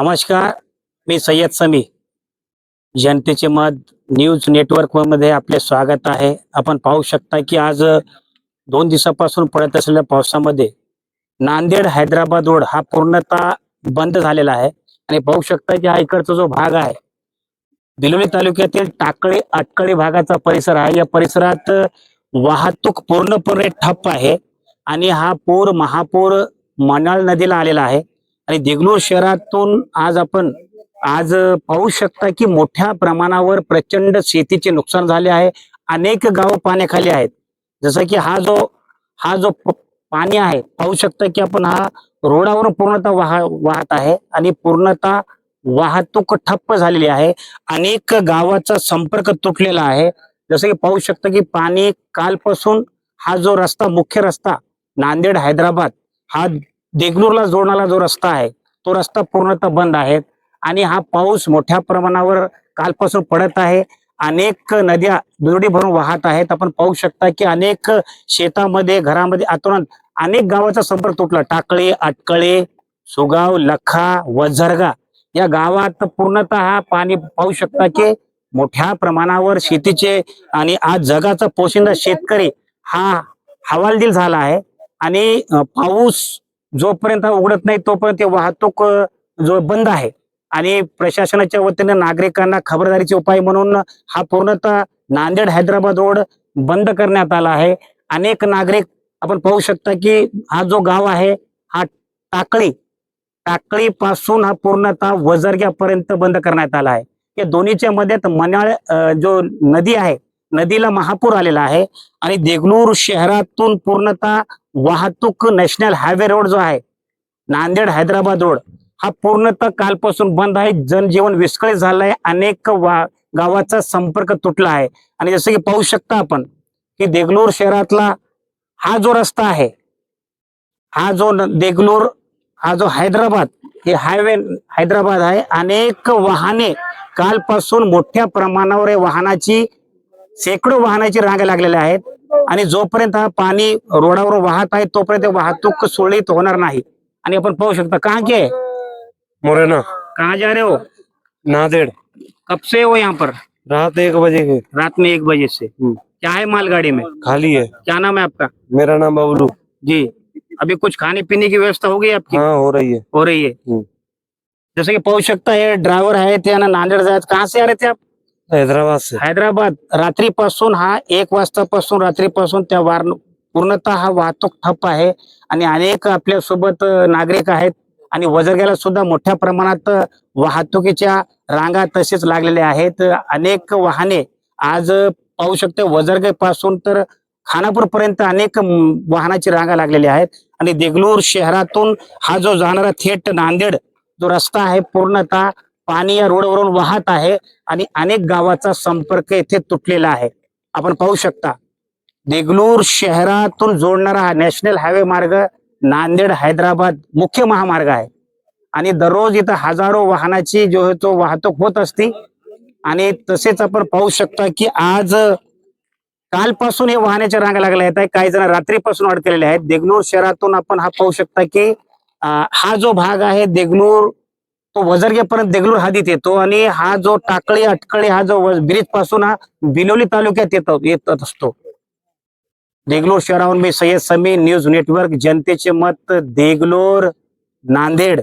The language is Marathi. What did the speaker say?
नमस्कार मी सय्यद समी. जनतेचे मत न्यूज नेटवर्कमध्ये आपले स्वागत आहे. आपण पाहू शकता की आज दोन दिवसापासून पडत असलेल्या पावसामध्ये नांदेड हैदराबाद रोड हा पूर्णतः बंद झालेला आहे. आणि पाहू शकता की हा इकडचा जो भाग आहे बिलोली तालुक्यातील टाकळी अटकळी भागाचा परिसर आहे. या परिसरात वाहतूक पूर्णपणे ठप्प आहे. आणि हा पूर महापूर मनाळ नदीला आलेला आहे. आणि देगलूर शहरातून आज आपण आज पाहू शकता की मोठ्या प्रमाणावर प्रचंड शेतीचे नुकसान झाले आहे. अनेक गाव पाण्याखाली आहेत. जसं की हा जो हा जो पाणी आहे पाहू शकता की आपण हा रोडावरून पूर्णतः वाह वाहत आहे आणि पूर्णतः वाहतूक ठप्प झालेली आहे. अनेक गावाचा संपर्क तुटलेला आहे. जसं की पाहू शकता की पाणी कालपासून हा जो रस्ता मुख्य रस्ता नांदेड हैदराबाद हा देगलूरला जोडणारा जो रस्ता आहे तो रस्ता पूर्णतः बंद आहे आणि हा पाऊस मोठ्या प्रमाणावर कालपासून पडत आहे. अनेक नद्या दुरडी भरून वाहत आहेत. आपण पाहू शकता की अनेक शेतामध्ये घरामध्ये आतोनात अनेक गावाचा संपर्क तुटला. टाकळे अटकळे सुगाव लखा वझरगा या गावात पूर्णतः हा पाणी पाहू शकता की मोठ्या प्रमाणावर शेतीचे आणि आज जगाचा पोशिंदा शेतकरी हा हवालदिल झाला आहे. आणि पाऊस जोपर्यंत उघडत नाही तोपर्यंत वाहतूक जो बंद आहे. आणि प्रशासनाच्या वतीने नागरिकांना खबरदारीचे उपाय म्हणून हा पूर्णतः नांदेड हैदराबाद रोड बंद करण्यात आला आहे. अनेक नागरिक आपण पाहू शकता की हा जो गाव आहे हा टाकळी टाकळी पासून हा पूर्णतः वजरग्यापर्यंत बंद करण्यात आला आहे. या दोन्हीच्या मध्ये मन्याळ जो नदी आहे नदीला महापूर आलेला आहे. आणि देगलूर शहरातून पूर्णतः वाहतूक नॅशनल हायवे रोड जो आहे नांदेड हैदराबाद रोड हा पूर्णतः कालपासून बंद आहे. जनजीवन विस्कळीत झालं आहे अनेक वा गावाचा संपर्क तुटला आहे. आणि जसं की पाहू शकता आपण की देगलूर शहरातला हा जो रस्ता आहे हा जो न- देगलूर हा जो हैदराबाद हे हायवे हैदराबाद आहे. अनेक वाहने कालपासून मोठ्या प्रमाणावर वाहनाची शेकडो वाहनाची रांगा लागलेल्या आहेत आणि जोपर्यंत हा पाणी रोडावर वाहत आहे तोपर्यंत वाहतूक सुरळीत होणार नाही. आणि आपण पाहू शकता कहाँ के मोरेना. कहाँ जा रहे हो. नांदेड़. कब से हो यहाँ पर. रात एक बजे के. रात में एक बजे से. क्या है मालगाड़ी में? खाली है. क्या नाम है आपका? मेरा नाम बबलू. जी. अभी कुछ खाने पीने की व्यवस्था हो गई आपकी? हाँ हो रही है. हो रही है. जसं की पाहू शकता हे ड्रायव्हर आहे ते ना नांदेड जायचं कहाँ से आ रहे थे आप? हैदराबाद से। हैदराबाद रात्रीपासून हा एक वाजतापासून रात्रीपासून त्या वार पूर्णतः हा वाहतूक ठप्प आहे आणि अनेक आपल्यासोबत नागरिक आहेत आणि वजरग्याला सुद्धा मोठ्या प्रमाणात वाहतुकीच्या रांगा तसेच लागलेल्या आहेत. अनेक वाहने आज पाहू शकते वजरगे पासून तर खानापूर पर्यंत अनेक वाहनाची रांगा लागलेल्या आहेत. आणि देगलूर शहरातून हा जो जाणारा थेट नांदेड जो रस्ता आहे पूर्णतः पाणी या रोडवरून वाहत आहे आणि अनेक गावाचा संपर्क येथे तुटलेला आहे. आपण पाहू शकता देगलूर शहरातून जोडणारा हा नॅशनल हायवे मार्ग नांदेड हैदराबाद मुख्य महामार्ग आहे. आणि दररोज इथं हजारो वाहनाची जो आहे तो वाहतूक होत असते आणि तसेच आपण पाहू शकता की आज कालपासून हे वाहनाच्या रांगा लागल्या आहेत. काही जण रात्रीपासून अडकलेले आहेत. देगलूर शहरातून आपण हा पाहू शकता की आ, हा जो भाग आहे देगलूर तो वजरगेपर्यंत देगलूर हदीत येतो आणि हा जो टाकळी अटकळी हा जो ब्रिजपासून हा बिलोली तालुक्यात येतो येत असतो. देगलूर शहराहून मी सय्यद समी न्यूज नेटवर्क जनतेचे मत देगलोर नांदेड.